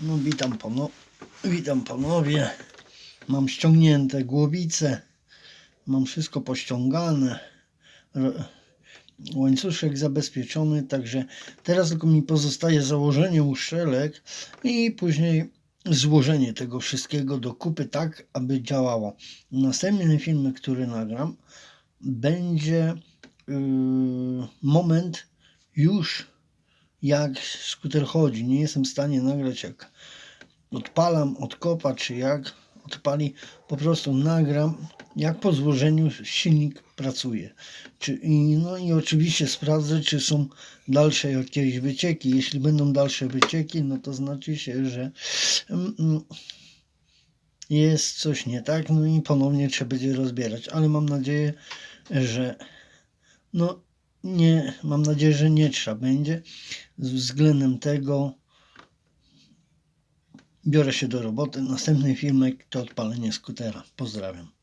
No witam pano, witam panowie. Mam ściągnięte głowice. Mam wszystko pościągane. Łańcuszek zabezpieczony, także teraz tylko mi pozostaje założenie uszczelek i później złożenie tego wszystkiego do kupy tak, aby działało. Następny film, który nagram, będzie yy, moment już jak skuter chodzi. Nie jestem w stanie nagrać jak odpalam od kopa, czy jak odpali. Po prostu nagram jak po złożeniu silnik pracuje. Czy, i, no i oczywiście sprawdzę, czy są dalsze jakieś wycieki. Jeśli będą dalsze wycieki, no to znaczy się, że mm, mm, jest coś nie tak, no i ponownie trzeba będzie rozbierać. Ale mam nadzieję, że no nie, mam nadzieję, że nie trzeba będzie. Z względem tego biorę się do roboty. Następny filmek to odpalenie skutera. Pozdrawiam.